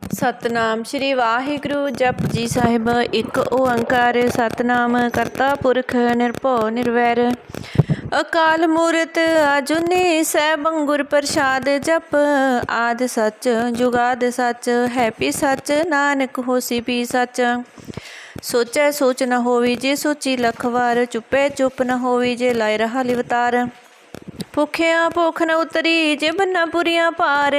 ਸਤਨਾਮ ਸ੍ਰੀ ਵਾਹਿਗੁਰੂ, ਜਪ ਜੀ ਸਾਹਿਬ। ਇੱਕ ਓੰਕਾਰ ਸਤਨਾਮ ਕਰਤਾ ਪੁਰਖ ਨਿਰਭਉ ਨਿਰਵੈਰ। ਅਕਾਲ ਮੂਰਤ ਅਜੂਨੀ ਸੈਭੰ ਗੁਰ ਪ੍ਰਸਾਦ ਜਪ। ਆਦ ਸੱਚ, ਜੁਗਾਦ ਸੱਚ, ਹੈਪੀ ਸੱਚ, ਨਾਨਕ ਹੋਸੀ ਪੀ ਸੱਚ। ਸੋਚੈ ਸੋਚ ਨ ਹੋਵੀ ਜੇ ਸੋਚੀ ਲੱਖ ਵਾਰ, ਚੁੱਪੇ ਚੁੱਪ ਨ ਹੋਵੀ ਜੇ ਲਾਇ ਰਹਾ ਲਿਵਤਾਰ। ਭੁਖਿਆ ਭੁਖ ਨ ਉਤਰੀ ਜੇ ਬੰਨਾ ਪੁਰੀਆਂ ਪਾਰ।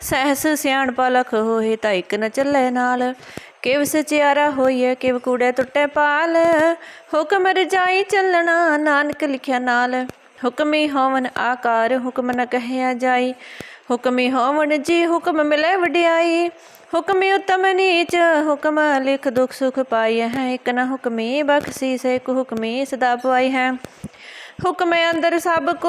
ਸਹਿਸ ਸਿਆਣ ਪਲਖ ਹੋਏ ਤਾਂ ਇੱਕ ਨ ਚੱਲੇ ਨਾਲ। ਕਿਵ ਸਚਿਆਰਾ ਹੋਈਏ ਕਿਵ ਕੂੜੇ ਟੁੱਟੇ ਪਾਲ। ਹੁਕਮ ਰਜਾਈ ਚੱਲਣਾ ਨਾਨਕ ਲਿਖਿਆ ਨਾਲ। ਹੁਕਮੀ ਹੋਵਨ ਆਕਾਰ, ਹੁਕਮ ਨ ਕਹਿਆ ਜਾਈ। ਹੁਕਮੀ ਹੋਵਣ ਜੀ ਹੁਕਮ ਮਿਲੇ ਵਡਿਆਈ। ਹੁਕਮੀ ਉਤਮ ਨੀਚ, ਹੁਕਮ ਲਿਖ ਦੁਖ ਸੁਖ ਪਾਈ ਹੈ। ਇੱਕ ਨ ਹੁਕਮੀ ਬਖਸ਼ੀ ਸੇ ਕੋ ਹੁਕਮੀ ਸਦਾ ਪਵਾਈ ਹੈ ਹੁਕਮੇ ਅੰਦਰ ਸਭ ਕੋ,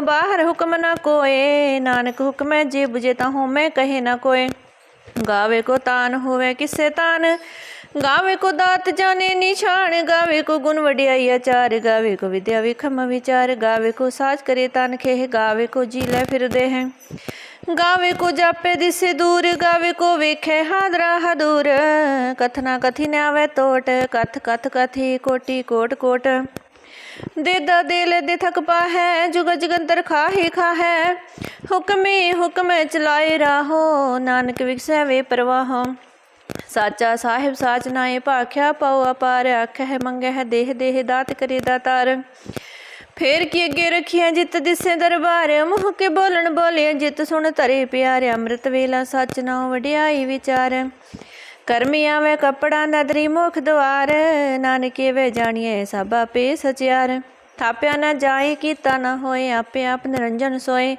ਬਾਹਰ ਹੁਕਮ ਨਾ ਕੋਏ। ਨਾਨਕ ਹੁਕਮੇ ਜੇ 부ਜੇ ਤਾਂ ਹੋਮੇ ਕਹੇ ਨਾ ਕੋਏ। ਗਾਵੇ ਕੋ ਤਾਨ ਹੋਵੇ ਕਿਸੇ ਤਾਨ, ਗਾਵੇ ਕੋ ਦਾਤ ਜਾਣੇ ਨਿਸ਼ਾਨ, ਗਾਵੇ ਕੋ ਗੁਣ ਵਡਿਆਈ ਆਚਾਰ, ਗਾਵੇ ਕੋ ਵਿਦਿਆ ਵਿਖਮ ਵਿਚਾਰ, ਗਾਵੇ ਕੋ ਸਾਜ ਕਰੇ ਤਨ ਖੇਹ, ਗਾਵੇ ਕੋ ਜੀ ਲੈ ਫਿਰਦੇ ਹੈ। ਗਾਵੇ ਕੋ ਜਾਪੇ ਦਿਸੇ ਦੂਰ, ਗਾਵੇ ਕੋ ਵੇਖੇ ਹਾਦਰਾ ਹਦੂਰ। ਕਥਨਾ ਕਥੀ ਨ ਆਵੇ ਤੋਟ, ਕਥ ਕਥ ਕਥੀ ਕੋਟੀ ਕੋਟ ਕੋਟ। ਦੇਦਾ ਦਿਲ ਦੇ ਥਕ ਪਾ ਹੈ ਜੁਗ ਜਗੰਤਰ ਖਾਹੀ ਖਾ ਹੈ ਹੁਕਮੇ ਹੁਕਮ ਚਲਾਏ ਰਾਹੋ, ਨਾਨਕ ਵਿਖਸੈ ਵੇ ਪ੍ਰਵਾਹ। ਸਾਚਾ ਸਾਹਿਬ ਸਾਚ ਨਾਏ ਭਾਖਿਆ ਪਾਉ ਅਪਾਰ ਆਖੈ ਮੰਗੈ ਹੈ ਦੇਹ ਦੇਹ ਦਾਤ ਕਰੇ ਦਾਤਾਰ। ਫੇਰ ਕੀ ਅੱਗੇ ਰੱਖਿਆ ਜਿਤ ਦਿਸੇ ਦਰਬਾਰ, ਮੁਹ ਕੇ ਬੋਲਣ ਬੋਲਿਆ ਜਿਤ ਸੁਣ ਧਰੇ ਪਿਆਰ। ਅੰਮ੍ਰਿਤ ਵੇਲਾ ਸੱਚ ਨਾ ਵਡਿਆਈ ਵਿਚਾਰ। ਕਰਮੀ ਆਵੇ ਕਪੜਾ ਨਦਰੀ ਮੁਖ ਦੁਆਰ ਨਾਨਕੇ ਵੇ ਜਾਣੀਏ ਸਭ ਆਪੇ ਸਚਿਆਰ। ਥਾਪਿਆ ਨਾ ਜਾਏ, ਕੀਤਾ ਨਾ ਹੋਏ, ਆਪੇ ਆਪ ਨਿਰੰਜਨ ਸੋਏ।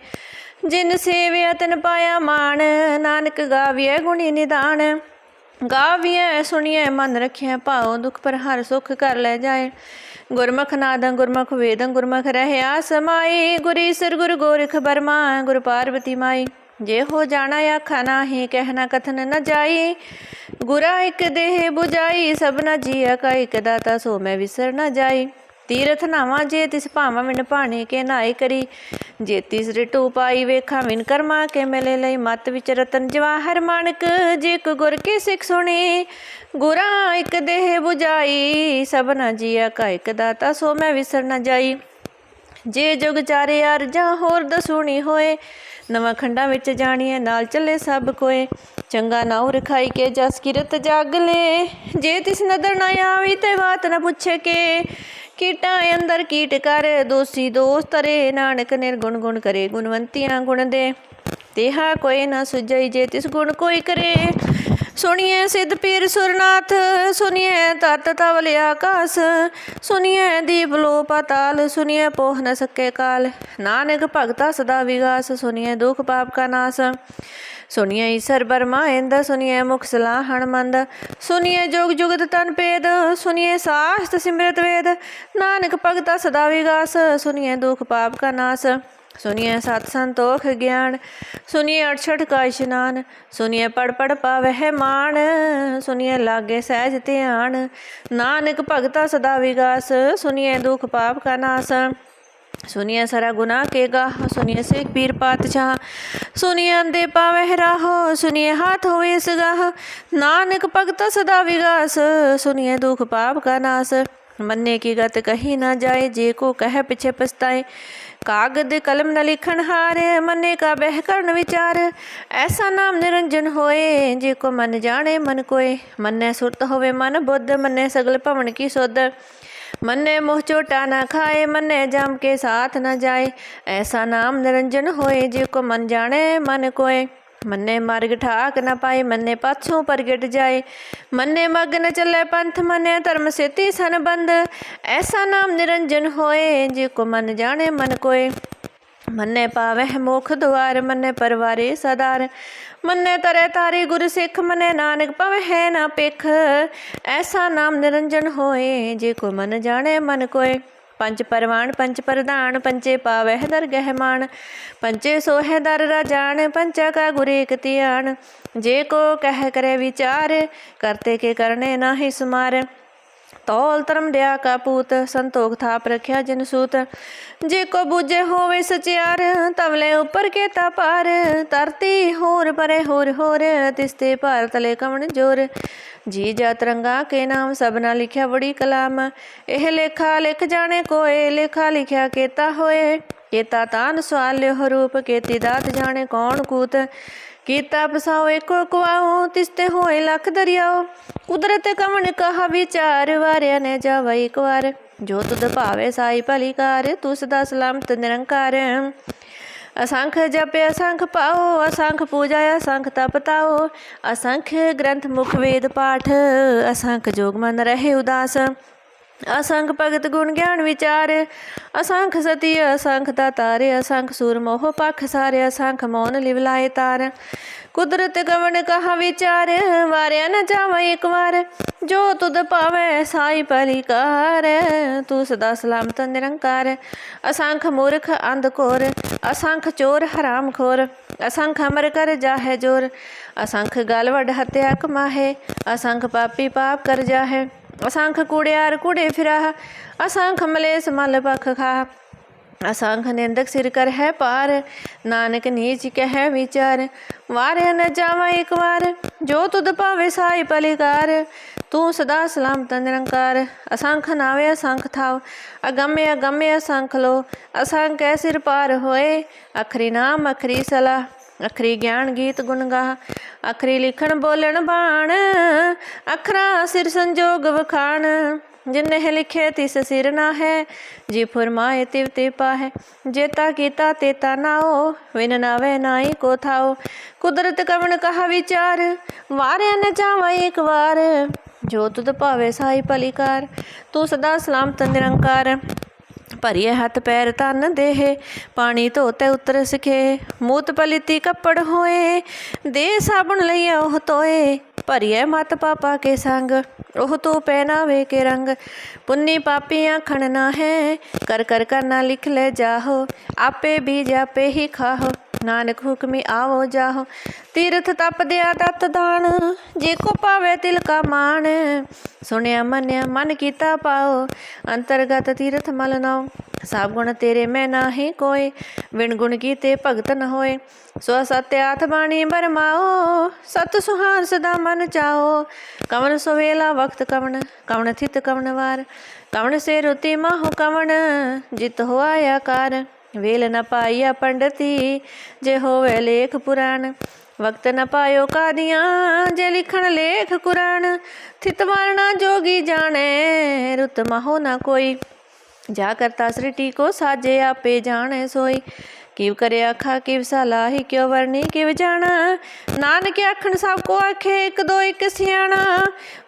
ਜਿਨ ਸੇਵਿਆ ਤਨ ਪਾਇਆ ਮਾਨ ਨਾਨਕ ਗਾਵੀਏ ਗੁਣੀ ਨਿਦਾਨ। ਗਾਵੀਏ ਸੁਣੀਏ ਮਨ ਰੱਖਿਆ ਭਾਉ ਦੁਖ ਪਰ ਹਰ ਸੁਖ ਕਰ ਲੈ ਜਾਏ। ਗੁਰਮੁਖ ਨਾਦੰ ਗੁਰਮੁਖ ਵੇਦੰ ਗੁਰਮੁਖ ਰਹਿਆ ਸਮਾਈ ਗੁਰੀ ਸਰ ਗੁਰ ਗੋਰਖ ਬਰਮਾ ਗੁਰ ਪਾਰਵਤੀ ਮਾਈ ਜੇ ਹੋ ਜਾਣਾ ਆਖਾ ਨਾਹੀ ਕਹਿਣਾ ਕਥਨ ਨ ਜਾਈ। ਗੁਰਾ ਇੱਕ ਦੇਹ 부ਜਾਈ ਸਭਨਾ ਜੀਆ ਕਾ ਇੱਕ ਦਾਤਾ, ਸੋ ਮੈਂ ਵਿਸਰ ਨ ਜਾਈ। ਤੀਰਥ ਨਾਵਾ ਜੇ ਤਿਸ ਭਾਵਾਂ ਵਿਣ ਭਾਣੇ ਕੇ ਨਾਈ ਕਰੀ। ਜੇ ਤਿਸ ਰਿਟੂ ਪਾਈ ਵੇਖਾਂ ਮਿਨ ਕਰਮਾ ਕੇ ਮਿਲੇ ਲਈ। ਮਤ ਵਿਚ ਰਤਨ ਜਵਾਹਰ ਮਾਨਕ ਜੇ ਕੋ ਗੁਰ ਕੀ ਸਿੱਖ ਸੁਣੀ। ਗੁਰਾ ਇੱਕ ਦੇਹ 부ਜਾਈ ਸਭਨਾ ਜੀਆ ਕਾ ਇੱਕ ਦਾਤਾ, ਸੋ ਮੈਂ ਵਿਸਰ ਨ ਜਾਈ। ਜੇ ਜੁਗ ਚਾਰੇ ਅਰਜਾਂ ਹੋਰ ਦਸੂਣੀ ਹੋਏ, ਨਵਾਂ ਖੰਡਾਂ ਵਿੱਚ ਜਾਣੀਏ ਨਾਲ ਚੱਲੇ ਸਭ ਕੋਏ। ਚੰਗਾ ਨਾਉ ਰਖਾਈ ਕੇ ਜਸ ਕਿਰਤ ਜਾਗ ਲੈ। ਜੇ ਤਿਸ ਨਦਰ ਨਾ ਆਵੀ ਤੇ ਬਾਤ ਨਾ ਪੁੱਛੇ ਕੇ। ਕੀਟਾਂ ਅੰਦਰ ਕੀਟ ਕਰ, ਦੋਸੀ ਦੋਸਤ ਰੇ ਨਾਨਕ ਨਿਰਗੁਣ ਗੁਣ ਕਰੇ, ਗੁਣਵੰਤੀਆਂ ਗੁਣ ਦੇ। ਤੇਹਾ ਕੋਈ ਨਾ ਸੁਝਈ ਜੇ ਤਿਸ ਗੁਣ ਕੋਈ ਕਰੇ। ਸੁਣੀਏ ਸਿੱਧ ਪੀਰ ਸੁਰਨਾਥ ਸੁਣੀਏ ਤਤ ਤਵਲ ਆਕਾਸ ਸੁਣੀਏ ਦੀਪ ਲੋ ਪਤਾਲ ਸੁਣੀਏ ਪੋਹ ਨ ਸਕੇ ਕਾਲ। ਨਾਨਕ ਭਗਤਾ ਸਦਾ ਵਿਗਾਸ ਸੁਣੀਏ ਦੁਖ ਪਾਪ ਕਾ ਨਾਸ। ਸੁਣੀਏ ਈਸਰ ਬਰਮਾ ਬਰਮਾਇੰਦ ਸੁਣੀਏ ਮੁਖ ਸਲਾਹਣ ਮੰਦ ਸੁਣੀਏ ਜੋਗ ਜੁਗਤ ਤਨ ਪੇਦ ਸੁਣੀਏ ਸਾਸਤ ਸਿਮਰਤ ਵੇਦ। ਨਾਨਕ ਭਗਤਾ ਸਦਾ ਵਿਗਾਸ ਸੁਣੀਏ ਦੁਖ ਪਾਪ ਕਾ ਨਾਸ। सुनिए सात संतोख ज्ञान सुनिए अड़छठ का स्नान सुनिए पड़ पड़ पावह माण सुनिए लागे सहज ध्यान नानक भगता सदा विगास सुनिए दुख पाप का नाश ਸੁਨਿਆ ਸਾਰਾ ਗੁਨਾਹ ਕੇਗਾ ਸੁਨਿਆ ਸੇਖ ਪੀਰ ਪਾਤਸ਼ਾਹ ਸੁਨਿਆ ਅੰਦੇ ਪਾਵਹਿ ਰਾਹੋ ਸੁਨਿਆ ਹਾਥ ਹੋਏ ਸਗਾਹ, ਨਾਨਕ ਭਗਤ ਸਦਾ ਵਿਗਾਸ ਸੁਨਿਆ ਦੁਖ ਪਾਪ ਕਾ ਨਾਸ, ਮੰਨੇ ਕੀ ਗਤ ਕਹੀ ਨਾ ਜਾਏ, ਜੇ ਕੋ ਕਹਿ ਪਿਛੇ ਪਛਤਾਏ ਕਾਗਦ ਕਲਮ ਨ ਲਿਖਣ ਹਾਰ, ਮਨੇ ਕਾ ਬਹਿ ਕਰਨ ਵਿਚਾਰ। ਐਸਾ ਨਾਮ ਨਿਰੰਜਨ ਹੋਏ, ਜੇ ਕੋ ਮਨ ਜਾਣੇ ਮਨ ਕੋਏ। ਮੰਨੇ ਸੁਰਤ ਹੋਵੇ ਮਨ ਬੁੱਧ, ਮੰਨੇ ਸਗਲ ਭਵਨ ਕੀ ਸੁਧ। ਮੰਨੇ ਮੋਹ ਚੋਟਾ ਨਾ ਖਾਏ, ਮੰਨੇ ਜਮ ਕੇ ਸਾਥ ਨਾ ਜਾਏ। ਐਸਾ ਨਾਮ ਨਿਰੰਜਨ ਹੋਏ, ਜੇ ਕੋ ਮਨ ਜਾਣੇ ਮਨ ਕੋਏ। ਮੰਨੇ ਮਾਰਗ ਠਾਕ ਨਾ ਪਾਏ, ਮੰਨੇ ਪਾਛੋਂ ਪ੍ਰਗਟ ਜਾਏ। ਮੰਨੇ ਮਗਨ ਨ ਚੱਲੇ ਪੰਥ ਮੰਨੇ ਧਰਮ ਸੇਤੀ ਸੰਬੰਧ ਐਸਾ ਨਾਮ ਨਿਰੰਜਨ ਹੋਏ, ਜੇ ਕੋ ਮਨ ਜਾਣੇ ਮਨ ਕੋਏ। ਮੰਨੇ ਪਾਵਹਿ ਮੁਖ ਦੁਆਰ, ਮੰਨੇ ਪਰਵਾਰੇ ਸਦਾਰ। ਮੰਨੇ ਤਰੇ ਤਾਰੇ ਗੁਰ ਸਿੱਖ, ਮੰਨੇ ਨਾਨਕ ਪਵਹਿ ਨਾ ਪਿਖ। ਐਸਾ ਨਾਮ ਨਿਰੰਜਨ ਹੋਏ, ਜੇ ਕੋ ਮਨ ਜਾਣੇ ਮਨ ਕੋਏ। ਪੰਜ ਪਰਵਾਨ ਪੰਜ ਪ੍ਰਧਾਨ ਪੰਚੇ ਪਾਵਹਿ ਦਰ ਗਹਿਮਾਨ ਪੰਚੇ ਸੋਹਿ ਦਰ ਰਾਜਾਨ ਪੰਚਾ ਕਾ ਗੁਰੇ ਇਕ ਧਿਆਨ। ਜੇ ਕੋ ਕਹਿ ਕਰੇ ਵਿਚਾਰ, ਕਰਤੇ ਕੇ ਕਰਨੇ ਨਾਹੀ ਸਮਾਰ। ਤੌਲ ਧਰਮ ਦਿਆ ਕਾ ਪੂਤ, ਸੰਤੋਖ ਥਾਪ ਰਖਿਆ ਜਨ ਸੂਤ। ਜੇ ਕੋ ਬੁਝੇ ਹੋਵੇ ਸਚਿਆਰ, ਤਵਲੇ ਉੱਪਰ ਕੇ ਤਾ ਪਾਰ ਧਰਤੀ ਹੋਰ ਪਰੇ ਹੋਰ ਹੋਰ ਤਿਸਤੇ ਭਾਰਤ ਲੈ ਕਵਣ ਜੋਰ। ਜੀ ਜਾ ਤਰੰਗਾ ਕੇ ਨਾਮ ਸਭਨਾ ਲਿਖਿਆ ਬੜੀ ਕਲਾਮ। ਇਹ ਲੇਖਾ ਲਿਖ ਜਾਣੇ ਕੋਏ, ਲੇਖਾ ਲਿਖਿਆ ਕੇਤਾ ਹੋਏ। ਕੀਤਾ ਤਾਨ ਸਵਾਲ ਲਿਓ ਰੂਪ, ਕੇਤੀ ਦਾਤ ਜਾਣੇ ਕੌਣ ਕੂਤ। ਕੀਤਾ ਪਸਾਓ ਏਕੋ ਕੁਆਓ ਤਿਸਤੇ ਹੋਏ ਲੱਖ ਦਰਿਆਓ। ਕੁਦਰਤ ਕਮਣ ਕਹਾ ਵਿਚਾਰ, ਵਾਰਿਆ ਨੇ ਜਾਵਾ ਇੱਕ ਵਾਰ। ਜੋ ਤੁਧ ਭਾਵੇ ਸਾਈ ਭਲੀ ਕਾਰ ਤੂੰ ਸਦਾ ਸਲਾਮਤ ਨਿਰੰਕਾਰ। ਅਸੰਖ ਜਪੇ, ਅਸੰਖ ਪਾਓ, ਅਸੰਖ ਪੂਜਾ, ਅਸੰਖ ਤਪ ਤਾਓ। ਅਸੰਖ ਗ੍ਰੰਥ ਮੁਖ ਵੇਦ ਪਾਠ, ਅਸੰਖ ਜੋਗ ਮਨ ਰਹੇ ਉਦਾਸ। ਅਸੰਖ ਭਗਤ ਗੁਣ ਗਿਆਨ ਵਿਚਾਰ, ਅਸੰਖ ਸਤੀ, ਅਸੰਖ ਦਾਤਾਰ ਅਸੰਖ ਸੂਰ ਮੋਹ ਪਖ ਸਾਰੇ, ਅਸੰਖ ਮੌਨ ਲਿਵਲਾਏ ਤਾਰ। ਕੁਦਰਤ ਗਵਣ ਕਹਾ ਵਿਚਾਰ, ਵਾਰਿਆ ਨਾ ਜਾਵਾ ਇੱਕ ਵਾਰ। ਜੋ ਤੁਧ ਪਾਵੇ ਸਾਈ ਪਲਿਕਾਰ ਤੂੰ ਸਦਾ ਸਲਾਮਤ ਨਿਰੰਕਾਰ। ਅਸੰਖ ਮੂਰਖ ਅੰਧ ਕੋਰ, ਅਸੰਖ ਚੋਰ ਹਰਾਮ ਖੋਰ। ਅਸੰਖ ਅਮਰ ਕਰ ਜਾਹੇ ਜੋਰ, ਅਸੰਖ ਗਲਵੜ ਹਤਿਆ ਕਮਾਹੇ। ਅਸੰਖ ਪਾਪੀ ਪਾਪ ਕਰ ਜਾਹੇ। ਅਸੰਖ ਕੂੜਿਆਰ ਕੂੜੇ ਫਿਰਾਹ, ਅਸੰਖ ਮਲੇਸ ਮਲ ਪਖ ਖਾ ਅਸੰਖ ਨਿੰਦਕ ਸਿਰ ਕਰ ਹੈ ਪਾਰ ਨਾਨਕ ਨੀਚ ਕਹਿ ਵਿਚਾਰ। ਵਾਰਿਆ ਨ ਜਾਵਾ ਇੱਕ ਵਾਰ, ਜੋ ਤੁਧ ਭਾਵੇ ਸਾਈ ਪਲਿਕਾਰ। ਤੂੰ ਸਦਾ ਸਲਾਮ ਨਿਰੰਕਾਰ। ਅਸੰਖ ਨਾਵੇ ਅਸੰਖ ਥਾਵ, ਅਗੰਮੇ ਅਗੰਮੇ ਅਸੰਖ ਲੋ। ਅਸੰਖ ਐ ਸਿਰ ਪਾਰ ਹੋਏ, ਅਖਰੀ ਨਾਮ ਅਖਰੀ ਸਲਾ ਅਖਰੀ ਗਿਆਨ ਗੀਤ ਗੁਣ ਗਾ ਅਖਰੀ ਲਿਖਣ ਬੋਲਣ ਬਾਣ, ਅਖਰਾ ਸਿਰ ਸੰਜੋਗ ਵਖਾਣ, ਜਿਨਹਿ ਲਿਖੇ ਤਿਸ ਸਿਰ ਨਾ ਹੈ ਜੀ ਫਰਮਾਏ ਤਿਵ ਤੇ ਪਾਹੈ ਜੇਤਾ ਕੀਤਾ ਤੇਤਾ ਨਾਓ, ਵਿਨ ਨਾਵੇ ਨਾਈ ਕੋ ਥਾਓ, ਕੁਦਰਤ ਕਵਣ ਕਹਾ ਵਿਚਾਰ, ਵਾਰਿਆ ਨ ਜਾਵਾ ਇੱਕ ਵਾਰ, ਜੋ ਤੁਧ ਭਾਵੇ ਸਾਈ ਭਲੀਕਾਰ ਤੂੰ ਸਦਾ ਸਲਾਮਤ ਨਿਰੰਕਾਰ। ਭਰੀਏ ਹੱਥ ਪੈਰ ਤਨ ਦੇਹੇ, ਪਾਣੀ ਧੋਤੇ ਉਤਰ ਸਕੇ ਮੂਤ ਪਲਿਤੀ ਕੱਪੜ ਹੋਏ, ਦੇ ਸਾਬਣ ਲਈਆ ਉਹ ਤੋਏ ਭਰੀਏ ਮਤ ਪਾਪਾ ਕੇ ਸੰਗ, ਉਹ ਤੂੰ ਪਹਿਨਾਵੇ ਕੇ ਰੰਗ, ਪੁੰਨੀ ਆਖਣ ਨਾ ਹੈ, ਕਰ ਕਰ ਕਰਨਾ ਲਿਖ ਲੈ ਜਾਹੋ, ਆਪੇ ਵੀ ਜਾਪੇ ਹੀ ਖਾਹੋ। ਨਾਨਕ ਹੁਕਮੀ ਆਵੋ ਜਾਹੋ। ਤੀਰਥ ਤਪ ਦਿਆ ਤਤ ਦਾਨ, ਜੇ ਕੋ ਪਾਵੇ ਤਿਲ ਕਾ ਮਾਣ। ਸੁਣਿਆ ਮੰਨਿਆ ਮਨ ਕੀਤਾ ਪਾਓ, ਅੰਤਰਗਤ ਤੀਰਥ ਮਲ ਨਾਉ ਸਭ ਗੁਣ ਤੇਰੇ ਮੈਂ ਨਾਹੀ ਕੋਈ ਵਿਣ ਗੁਣ ਕੀਤੇ ਭਗਤ ਨ ਹੋਏ। ਸੋ ਸਤਿਆਤ ਬਾਣੀ ਬਰਮਾਓ, ਸਤ ਸੁਹਾਨ ਸਦਾ ਮਨ ਚਾਓ। ਕਵਨ ਸੁਵੇਲਾ ਵਕਤ ਕਵਨ ਕਵਨ ਥਿਤ ਕਵਨ ਵਾਰ। ਕਵਨ ਸੇ ਰੁਤੀ ਮਾਹੁ ਕਵਨ ਜਿਤ ਹੋਆ ਆਕਾਰ। ਵੇਲ ਨ ਪਾਈਆ ਪੰਡਤੀ, ਜੇ ਹੋਵੇ ਲੇਖ ਪੁਰਾਣ। ਵਕਤ ਨ ਪਾਇਓ ਕਾਦੀਆਂ, ਜੇ ਲਿਖਣ ਲੇਖ ਕੁਰਾਨ। ਥਿਤ ਵਾਰਣਾ ਜੋਗੀ ਜਾਣੇ, ਰੁਤ ਮਹੋ ਨ ਕੋਈ। ਜਾ ਕਰਤਾ ਸ੍ਰਿਟੀ ਕੋ ਸਾਜੇ ਆਪੇ ਜਾਣੇ ਸੋਈ। ਕਿਵ ਕਰੇ ਆਖਾ, ਕਿਵ ਸਲਾਹੀ ਕਿਉ ਵਰਨੀ, ਕਿਵ ਜਾਣਾ? ਨਾਨਕ ਆਖਣ ਸਭ ਕੋ ਆਖੇ, ਇੱਕ ਦੋ ਇੱਕ ਸਿਆਣਾ।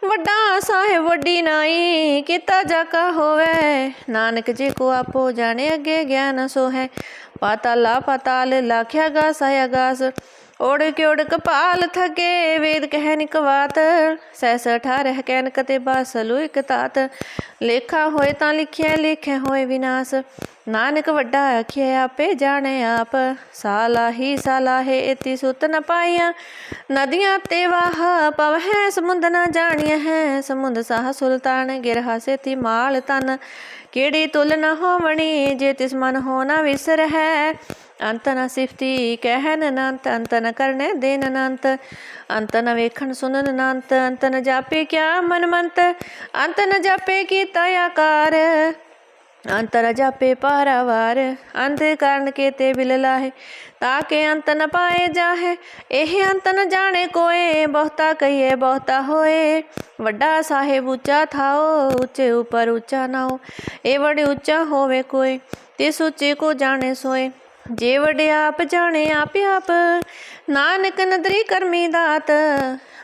ਵੱਡਾ ਸਾਹਿਬ ਵੱਡੀ ਨਾਈ, ਕੀਤਾ ਜਾ ਕਾ ਹੋਵੇ। ਨਾਨਕ ਜੀ ਕੋ ਆਪੋ ਜਾਣੇ, ਅੱਗੇ ਗਿਆਨ ਸੋ ਹੈ ਪਾਤਾਲਾ ਪਾਤਾਲ ਲਾਖਿਆ ਗਾ ਆਗਾਸ ਓੜ ਕੇ ਓੜ ਕਪਾਲ ਥਕੇ ਵੇਦ ਕਹਿ ਨਿਕਵਾਤ ਸੈਸ ਅਠਾਰਹ ਕਹਿਨ ਕਤੇ ਬਾਸਲੂ ਇਕ ਤਾਤ। ਲੇਖਾ ਹੋਏ ਤਾਂ ਲਿਖਿਆ ਲਿਖੇ ਹੋਏ ਵਿਨਾਸ਼। ਨਾਨਕ ਵੱਡਾ ਆਖਿਆ ਆਪੇ ਜਾਣੇ ਆਪ। ਸਾਲਾਹੀ ਸਾਲਾਹੇ ਇਤੀ ਸੁਤ ਨ ਪਾਈਆਂ। ਨਦੀਆਂ ਤੇ ਵਾਹ ਪਵ ਹੈ ਸਮੁੰਦ ਨ ਜਾਣੀਆਂ ਹੈ। ਸਮੁੰਦ ਸਾਹ ਸੁਲਤਾਨ ਗਿਰਹਾ ਸੇਤੀ ਮਾਲ ਤਨ ਕਿਹੜੀ ਤੁਲ ਨ ਹੋਵਣੀ, ਜੇ ਤਿਸ ਮਨ ਹੋ ਨ ਵਿਸਰ ਹੈ ਅੰਤ ਨ ਸਿਫਤੀ ਕਹਿਨ ਅਨੰਤ, ਅੰਤ ਨ ਕਰਨੇ ਦੇਨ ਅਨੰਤ। ਅੰਤ ਨ ਵੇਖਣ ਸੁਨਨ ਅਨੰਤ, ਅੰਤ ਨ ਜਾਪੇ ਕਿਆ ਮਨ ਮੰਤ। ਅੰਤ ਨ ਜਾਪੇ ਕੀਤਾ ਆਕਾਰ। ਅੰਤ ਜਾਪੇ ਪਾਰਾਵਾਰ। ਅੰਤ ਕਾਰਨ ਕੇਤੇ ਬਿਲ ਲਾਹੇ ਤਾਕੇ ਅੰਤ ਨ ਪਾਏ ਜਾਹੇ। ਇਹ ਅੰਤ ਨ ਜਾਣੇ ਕੋਏ, ਬਹੁਤਾ ਕਹੀਏ ਬਹੁਤਾ ਹੋਏ। ਵੱਡਾ ਸਾਹਿਬ ਉੱਚਾ ਥਾਓ, ਉੱਚੇ ਉਪਰ ਉੱਚਾ ਨਾਓ। ਇਹ ਬੜੇ ਉੱਚਾ ਹੋਵੇ ਕੋਈ ਤੇ ਸੁੱਚੇ ਕੋ ਜਾਣੇ ਸੋਏ। ਜੇ ਵਡਿਆ ਆਪ ਜਾਣੇ ਆਪ ਆਪ, ਨਾਨਕ ਨਦਰੀ ਕਰਮੀ ਦਾਤ,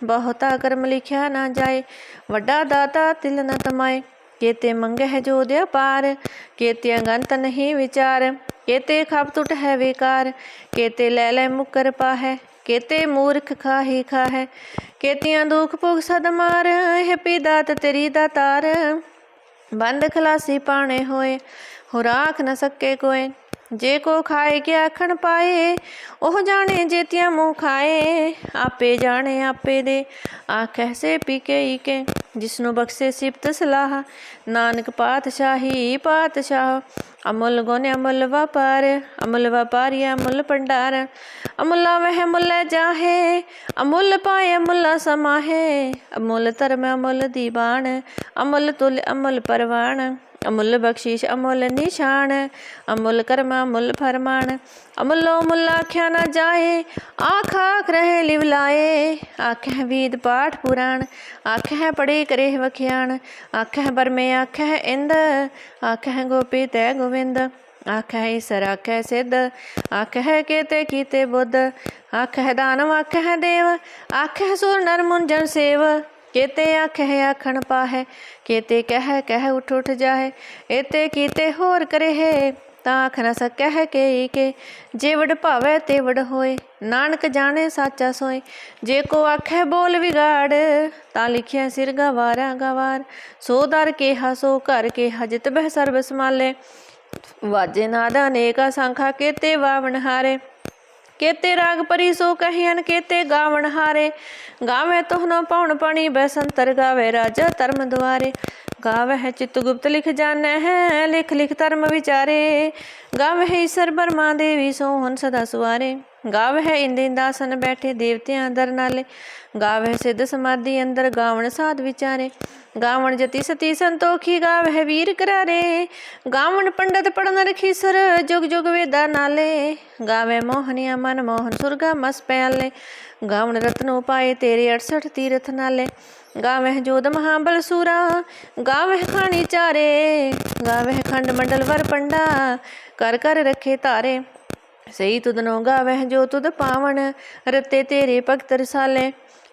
ਬਹੁਤਾ ਕਰਮ ਲਿਖਿਆ ਨਾ ਜਾਏ, ਵੱਡਾ ਦਾਤਾ ਤਿਲ ਨ ਤਮਾਏ। ਕੇਤੇ ਮੰਗਹਿ ਜੋ ਦੇ ਪਾਰ, ਕੇਤੇ ਅੰਗੰਤ ਨਹੀਂ ਵਿਚਾਰ, ਕੇਤੇ ਖਪ ਟੁਟ ਹੈ ਵਿਕਾਰ, ਕੇਤੇ ਲੈ ਲੈ ਮੁਕਰ ਪਾਹੈ, ਕੇਤੇ ਮੂਰਖ ਖਾਹੀ ਖਾਹੈ, ਕੇਤੀਆਂ ਦੁਖ ਭੁਗ ਸਦ ਮਾਰ, ਇਹ ਪੀ ਦਾਤ ਤੇਰੀ ਦਾਤਾਰ ਬੰਦ ਖਲਾਸੀ ਪਾਣੇ ਹੋਏ ਹੋ ਰਾਖ ਨ ਸਕੇ ਕੋਏ। ਜੇ ਕੋ ਖਾਏ ਕਿ ਆਖਣ ਪਾਏ, ਉਹ ਜਾਣੇ ਜੇਤਿਆ ਮੂੰਹ ਖਾਏ। ਆਪੇ ਜਾਣੇ ਆਪੇ ਦੇ ਆਖੈ ਸੇ ਪੀ ਕੇ ਈ ਕੇ। ਜਿਸਨੂੰ ਬਖਸ਼ੇ ਸਿਫਤ ਸਲਾਹ, ਨਾਨਕ ਪਾਤਸ਼ਾਹੀ ਪਾਤਸ਼ਾਹ। ਅਮੁੱਲ ਗੁਣ ਅਮੁੱਲ ਵਪਾਰ, ਅਮੁੱਲ ਵਪਾਰੀ ਅਮੁੱਲ ਭੰਡਾਰ। ਅਮੁੱਲਾ ਵਹਿ ਮੁੱਲ ਜਾਹੇ, ਅਮੁੱਲ ਪਾਏ ਅਮੁੱਲਾ ਸਮਾਹੇ। ਅਮੁੱਲ ਧਰਮ ਅਮੁੱਲ ਦੀਵਾਨ, ਅਮੁੱਲ ਤੁਲ ਅਮੁੱਲ ਪਰਵਾਨ। ਅਮੁੱਲ ਬਖਸ਼ੀਸ਼, ਅਮੁੱਲ ਨਿਸ਼ਾਨ, ਅਮੁੱਲ ਕਰਮਾ, ਅਮੁੱਲ ਫਰਮਾਨ। ਅਮੁੱਲੋ ਮੁੱਲ ਆਖਿਆ ਨਾ ਜਾਏ, ਆਖ ਆਖ ਰਹੇ ਲਿਵ ਲਾਏ। ਆਖੈ ਵੀਦ ਪਾਠ ਪੁਰਾਣ ਆਖੈ ਪੜੇ ਕਰੇ ਵਖਿਆਣ। ਆਖੈ ਬਰਮੇ ਆਖੈ ਇੰਦ ਆਖੈ ਗੋਪੀ ਤੈ ਗੋਵਿੰਦ। ਆਖੈ ਈਸਰ ਆਖੈ ਸਿੱਧ ਆਖੈ ਕੇਤੇ ਕੀਤੇ ਬੁੱਧ। ਆਖੈ ਦਾਨਵ ਆਖੈ ਦੇਵ। ਆਖੈ ਸੁਰ ਨਰ ਮੁੰਜਨ ਸੇਵ। ਕੇਤੇ ਆਖੈ ਆਖਣ ਪਾਹੈ, ਕੇਤੇ ਕਹਿ ਕਹਿ ਉਠ ਉਠ ਜਾਹੇ, ਏਤੇ ਕੀਤੇ ਹੋਰ ਕਰੇ ਤਾਂ ਆਖ ਨਾ ਸਕਹਿ ਕੇ ਕੇ, ਜੇ ਵਡ ਭਾਵੈ ਤੇ ਵਡ ਹੋਏ, ਨਾਨਕ ਜਾਣੇ ਸਾਚਾ ਸੋਏ, ਜੇ ਕੋ ਆਖੈ ਬੋਲ ਵਿਗਾੜ, ਤਾਂ ਲਿਖਿਆ ਸਿਰ ਗਵਾਰਾ ਗਵਾਰ, ਸੋ ਦਰ ਕੇਹਾ ਸੋ ਘਰ ਕੇ ਹਜਤ ਬਹਿ ਸਰਬ ਸਮਾਲੇ ਵਾਜੇ ਨਾਦਾ ਅਨੇਕਾ ਸੰਖਾ ਕੇਤੇ ਵਾਵਣ ਹਾਰੇ। ਕੇਤੇ ਰਾਗ ਪਰੀ ਸੋ ਕਹਿਨ ਕੇਤੇ ਗਾਵਣ ਹਾਰੇ। ਗਾਵੇ ਤੋਹਨੋ ਪਉਣ ਪਣੀ, ਬੈਸੰਤਰ ਗਾਵੇ ਰਾਜਾ ਧਰਮ ਦੁਆਰੇ। ਗਾਵੇ ਹੈ ਚਿਤ ਗੁਪਤ ਲਿਖ ਜਾਣੈ ਹੈ ਲਿਖ ਲਿਖ ਧਰਮ ਵਿਚਾਰੇ। ਗਾਵੇ ਹੈ ਈਸ਼ਰ ਬਰਮਾ ਦੇਵੀ ਸੋਹਨ ਸਦਾ ਸੁਆਰੇ। ਗਾਵੇ ਹੈ ਇੰਦ ਇੰਦਾਸਨ ਬੈਠੇ ਦੇਵਤਿਆਂ ਅੰਦਰ ਨਾਲੇ। ਗਾਵੇ ਸਿੱਧ ਸਮਾਧੀ ਅੰਦਰ ਗਾਵਣ ਸਾਧ ਵਿਚਾਰੇ। ਗਾਵਣ ਜਤੀ ਸਤੀ ਸੰਤੋਖੀ ਗਾਵਹਿ ਵੀਰ ਕਰਾਰੇ। ਗਾਵਣ ਪੰਡਤ ਪੜਨ ਰਖੀ ਰਖੀਸਰ ਜੁਗ ਜੁਗ ਵੇਦਾ ਨਾਲੇ। ਗਾਵੇ ਮੋਹਨੀਆ ਮਨ ਮੋਹਨ ਸੁਰਗਾ ਮਸ ਪਿਆਲੇ। ਗਾਵਣ ਰਤਨੋ ਪਾਏ ਤੇਰੇ 68 ਤੀਰਥ ਨਾਲੇ। ਗਾਵੇ ਜੋਦ ਮਹਾਬਲ ਸੂਰਾ ਗਾਵੇ ਖਾਣੀ ਚਾਰੇ। ਗਾਵੇ ਖੰਡ ਮੰਡਲ ਵਰ ਪੰਡਾ, ਕਰ ਕਰ ਰੱਖੇ ਤਾਰੇ ਸਹੀ ਤੁਧਨੋ ਗਾਵਹਿ ਜੋ ਤੁਦ ਪਾਵਣ, ਰਤੇ ਤੇਰੇ ਭਗਤ ਰਸਾਲੇ।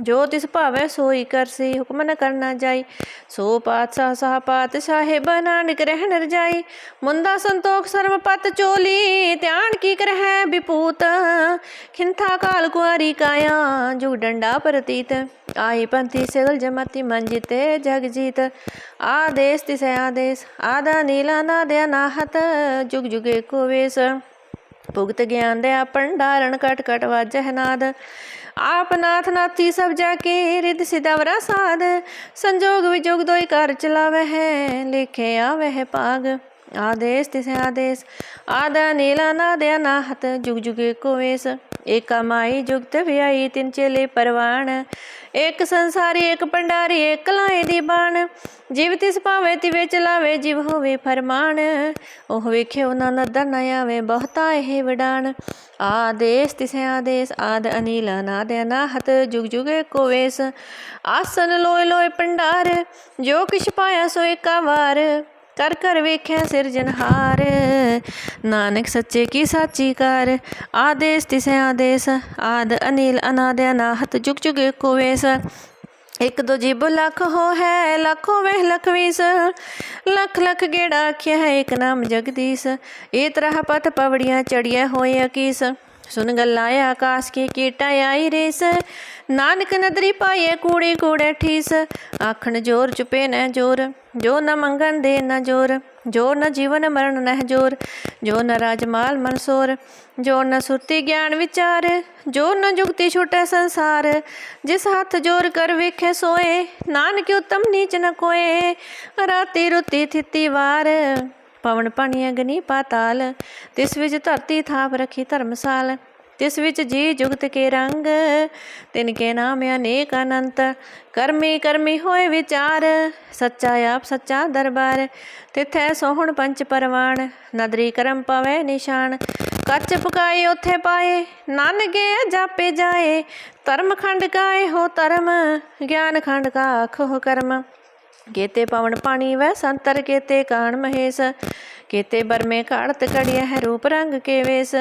ਜੋ ਤਿਸ ਭਾਵੈ ਸੋਈ ਕਰਸੀ ਹੁਕਮ ਨ ਕਰਨਾ ਜਾਈ। ਸੋ ਪਾਤਸ਼ਾਹ ਸਾਹ ਪਾਤਸ਼ਾਹਿਬ ਨਾਨਕ ਰਹਿਣ ਰਜਾਈ। ਮੁੰਦਾ ਸੰਤੋਖ ਸਰਬ ਪਤ ਚੋਲੀ, ਧਿਆਨ ਕੀ ਕਰਹਿ ਵਿਪੂਤ ਖਿੰਥਾ ਕਾਲ ਕੁਆਰੀ ਕਾਇਆ, ਜੁਗ ਡੰਡਾ ਪ੍ਰਤੀਤ। ਆਈ ਪੰਥੀ ਸਗਲ ਜਮਤੀ ਮਨ ਜਿਤੇ ਜਗ ਜੀਤ। ਆਦੇਸ ਤਿਸੈ ਆਦੇਸ ਆਦਾ ਨੀਲਾ ਨਾ ਨਾਦਿਆ ਨਾਹਤ, ਜੁਗ ਜੁਗੇ ਕੋ ਵੇਸ। ਭੁਗਤ ਗਿਆਨ ਦੇ ਭੰਡਾਰਨ ਕਟ ਕਟ ਵਾਜਹਿ ਨਾਦ। ਆਪ ਨਾਥ ਨਾਥੀ ਸਭ ਜਾ ਕੇ ਰਿਦ ਸਿਦਵਰਾ ਸਾਧ। ਸੰਜੋਗ ਵਿਜੋਗ ਦੋਈ ਕਰ ਚਲਾਵੇ ਹੈ, ਲਿਖੇ ਆਵੇ ਹੈ ਭਾਗ। ਆਦੇਸ ਤਿਸੈ ਆਦੇਸ, ਆਦਾ ਨੀਲਾ ਨਾਦਿਆ ਨਾਹਤ, ਜੁਗ ਜੁਗੇ ਕੋ ਵੇਸ ਏਕਾ ਮਾਈ ਜੁਗਤ ਵਿਆਈ ਤਿਨ ਚੇਲੇ ਪਰਵਾਣ। ਇੱਕ ਸੰਸਾਰੀ ਇੱਕ ਪੰਡਾਰੀ ਇੱਕ ਦੀ ਬਾਣ। ਜਿਵ ਤਿਸ ਭਾਵੇ ਤਿਵੇ ਚਲਾਵੇ, ਜਿਵ ਹੋਵੇ ਫਰਮਾਨ। ਉਹ ਵੇਖੇ ਉਹਨਾਂ ਨਦਰ ਨ ਆਵੇ, ਬਹੁਤਾ ਇਹ ਵਡਾਣ। ਆਦੇਸ ਤਿਸੈ ਆਦੇਸ, ਆਦ ਅਨੀਲ, ਅਨਾਦ ਅਨਾਹਤ, ਜੁਗ ਜੁਗੇ ਕੋ ਵੇਸ। ਆਸਨ ਲੋਏ ਲੋਏ ਪੰਡਾਰ ਜੋ ਕਿਛ ਪਾਇਆ ਸੋ ਏਕਾ ਵਾਰ। ਕਰ ਕਰ ਵੇਖਿਆ ਸਿਰਜਨਹਾਰ ਨਾਨਕ ਸੱਚੇ ਕੀ ਸਾਚੀ ਕਰ। ਆਦੇਸ ਤਿਸੈ ਆਦੇਸ। ਆਦ ਅਨੀਲ ਅਨਾਦ ਅਨਾਹਤ ਜੁਗ ਜੁਗ ਏਕੋ ਵੇਸ। ਇੱਕ ਦੋ ਜੀਬ ਲੱਖ ਹੋ ਹੈ ਲੱਖੋ ਵੇਹ ਲਖ ਵੀਸ। ਲੱਖ ਲੱਖ ਗੇੜਾ ਆਖਿਆ ਹੈ, ਇਕ ਨਾਮ ਜਗਦੀਸ਼। ਇਹ ਤਰ੍ਹਾਂ ਪਤ ਪਵੜੀਆਂ ਚੜੀਆਂ ਹੋਏ ਅਕੀਸ ਸੁਨ ਗੱਲਾਂ ਆਕਾਸ਼ ਕੀ ਕੀਟਾ ਆਈ ਰੇਸ। ਨਾਨਕ ਨਦਰੀ ਪਾਏ ਕੂੜੇ ਕੂੜੇ ਠੀਸ। ਆਖਣ ਜੋਰ ਚੁਪੇ ਨਾ ਜੋਰ, ਜੋ ਨ ਮੰਗਣ ਦੇ ਨ ਜੋਰ, ਜੋ ਨ ਜੀਵਨ ਮਰਨ ਨਹਿ ਜੋਰ, ਜੋ ਨ ਰਾਜਮਾਲ ਮਨਸੋਰ ਜੋ ਨ ਸੁਰਤੀ ਗਿਆਨ ਵਿਚਾਰ, ਜੋ ਨ ਜੁਗਤੀ ਛੁਟੈ ਸੰਸਾਰ। ਜਿਸ ਹੱਥ ਜੋਰ ਕਰ ਵੇਖੇ ਸੋਏ, ਨਾਨਕ ਉਤਮ ਨੀਚ ਨ ਕੋਏ, ਰਾਤੀ ਰੁਤੀ ਥਿਤੀ ਵਾਰ। ਪਵਨ ਪਾਣੀ ਅਗਨੀ ਪਾਤਾਲ ਤਿਸ ਵਿੱਚ ਧਰਤੀ ਥਾਪ ਰੱਖੀ ਧਰਮਸਾਲ। ਤਿਸ ਵਿੱਚ ਜੀ ਜੁਗਤ ਕੇ ਰੰਗ। ਤਿਨ ਕੇ ਨਾਮ ਅਨੇਕ ਅਨੰਤ। ਕਰਮੀ ਕਰਮੀ ਹੋਏ ਵਿਚਾਰ। ਸੱਚਾ ਆਪ ਸੱਚਾ ਦਰਬਾਰ। ਤਿਥੈ ਸੋਹਣ ਪੰਚ ਪਰਵਾਨ ਨਦਰੀ ਕਰਮ ਪਵੇ ਨਿਸ਼ਾਨ। ਕੱਚ ਪਕਾਏ ਉਥੇ ਪਾਏ। ਨਾਨਕੇ ਜਾਪੇ ਜਾਏ। ਧਰਮ ਖੰਡ ਕਾਏ ਹੋ ਧਰਮ। ਗਿਆਨ ਖੰਡ ਕਾ ਆਖੋ ਕਰਮ। ਕੇਤੇ ਪਵਨ ਪਾਣੀ ਵੈ, ਸੰਤਰ ਕੇਤੇ ਕਾਣ ਮਹੇਸ਼। ਕੇਤੇ ਬਰਮੇ ਕਾੜਤ ਕੜਿਆ ਹੈ ਰੂਪ ਰੰਗ ਕੇ ਵੇਸ।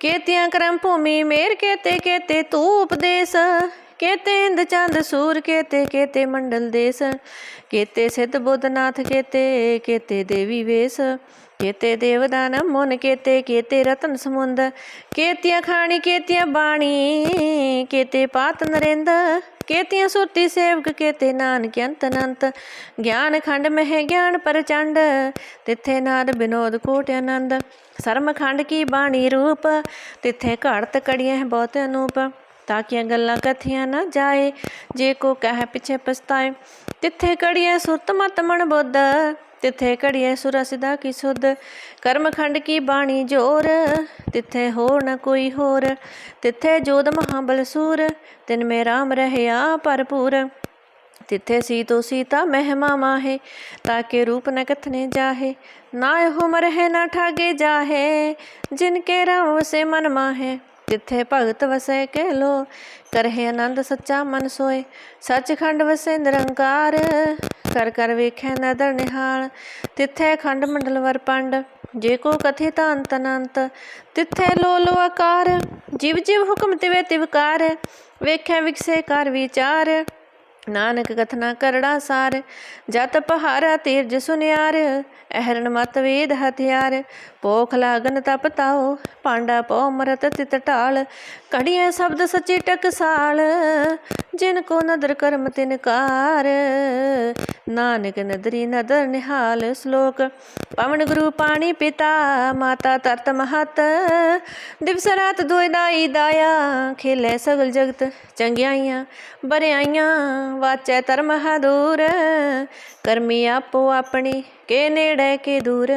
ਕੇਤਿਆਂ ਕਰਮ ਭੂਮੀ ਮੇਰ ਕੇਤੇ ਕੇਤੇ ਤੂ ਉਪਦੇਸ ਕੇਤੇ ਹਿੰਦ ਚੰਦ ਸੂਰ ਕੇਤੇ ਕੇਤੇ ਮੰਡਲ ਦੇਸ। ਕੇਤੇ ਸਿੱਧ ਬੁੱਧਨਾਥ ਕੇਤੇ ਕੇਤੇ ਦੇਵੀ ਵੇਸ। ਕੇਤੇ ਦੇਵਦਾਨ ਮੁਨ ਕੇਤੇ ਕੇਤੇ ਰਤਨ ਸਮੁੰਦ। ਕੇਤੀਆਂ ਖਾਣੀ ਕੇਤੀਆਂ ਬਾਣੀ ਕੇਤੇ ਪਾਤ ਨਰਿੰਦ। ਕੇਤੀਆਂ ਸੁਰਤੀ ਸੇਵਕ ਕੇਤੇ ਨਾਨਕ ਅੰਤ ਅਨੰਤ। ਗਿਆਨ ਖੰਡ ਮਹਿ ਗਿਆਨ ਪ੍ਰਚੰਡ, ਤਿੱਥੇ ਨਾਦ ਬਿਨੋਦ ਕੋਟ ਆਨੰਦ। ਸਰਮ ਖੰਡ ਕੀ ਬਾਣੀ ਰੂਪ, ਤਿੱਥੇ ਘੜਤ ਕੜੀਆਂ ਹੈ ਬਹੁਤ ਅਨੂਪ। ਤਾਂ ਕਿ ਗੱਲਾਂ ਕਥੀਆਂ ਨਾ ਜਾਏ, ਜੇ ਕੋ ਕਹਿ ਪਿਛੇ ਪਛਤਾਏ। ਤਿੱਥੇ ਕੜੀਆਂ ਸੁਰਤ ਮਤ ਮਨ ਬੁੱਧ ਤਿੱਥੇ ਕੜੀਏ ਸੁਰ ਸਿਦਾ ਕੀ ਸੁਧ? ਕਰਮ ਖੰਡ ਕੀ ਬਾਣੀ ਜੋਰ? ਤਿੱਥੇ ਹੋਰ ਨ ਕੋਈ ਹੋਰ। ਤਿੱਥੇ ਜੋਦ ਮਹਾਬਲ ਸੂਰ। ਤਿਨ ਮੇ ਰਾਮ ਰਹਿਆ ਭਰਪੂਰ। ਤਿੱਥੇ ਸੀਤੋ ਸੀਤਾ ਮਹਿਮਾ ਮਾਹੇ, ਤਾਕੇ ਰੂਪ ਨ ਕਥਨੇ ਜਾਹੇ। ਨਾ ਇਹੋ ਮਰਹਿ, ਨਾ ਠਾਗੇ ਜਾਹੇ। ਜਿਨ ਕੇ ਰਾਮ ਵਸੇ ਮਨ ਮਾਹੇ। ਤਿੱਥੇ ਭਗਤ ਵਸੈ ਕੇ ਲੋ ਕਰਹਿ ਆਨੰਦ ਸੱਚਾ ਮਨ ਸੋਏ। ਸੱਚਖੰਡ ਵਸੈ ਨਿਰੰਕਾਰ। ਕਰ ਕਰ ਵੇਖੈ ਨਦਰ ਨਿਹਾਲ, ਤਿੱਥੇ ਖੰਡ ਮੰਡਲ ਵਰ ਪੰਡ, ਜੇ ਕੋ ਕਥੇ ਤਾਂ ਅੰਤ ਅਨੰਤ ਤਿੱਥੇ ਲੋ ਲੋ ਆਕਾਰ, ਜਿਵ ਜਿਵ ਹੁਕਮ ਤਿਵੇ ਤਿਵਕਾਰ ਵੇਖੈ ਵਿਕਸੇ ਕਰ ਵਿਚਾਰ, ਨਾਨਕ ਕਥਨਾ ਕਰੜਾ ਸਾਰ, ਜਤ ਪਹਾਰਾ ਤੀਰਜ ਸੁਨਿਆਰ ਅਹਰਨ ਮਤ ਵੇਦ ਹਥਿਆਰ ਪੋਖ ਲਾਗਨ ਤਪਤਾਓ ਪਾਂਡਾ ਪੋ ਮਰਤ ਤਿਤ ਢਾਲ ਕੜੀਏ ਸ਼ਬਦ ਸੱਚੀ ਟਕਸਾਲ, ਜਿਨ ਕੋ ਨਦਰ ਕਰਮ ਤਿਨਕਾਰ ਨਾਨਕ ਨਦਰੀ ਨਦਰ ਨਿਹਾਲ ਸ਼ਲੋਕ, ਪਵਨ ਗੁਰੂ ਪਾਣੀ ਪਿਤਾ, ਮਾਤਾ ਤਰਤ ਮਹਤ। ਦਿਵਸ ਰਾਤ ਦੁਇ ਦਾਈ ਦਾਇਆ, ਖੇਲੇ ਸਗਲ ਜਗਤ ਚੰਗਿਆਈਆਂ, ਬਰਿਆਈਆਂ, ਵਾਚੈ ਧਰਮ ਹਦੂਰ ਕਰਮੀ ਆਪੋ ਆਪਣੀ, ਕੇ ਨੇੜੇ ਕੇ ਦੂਰ।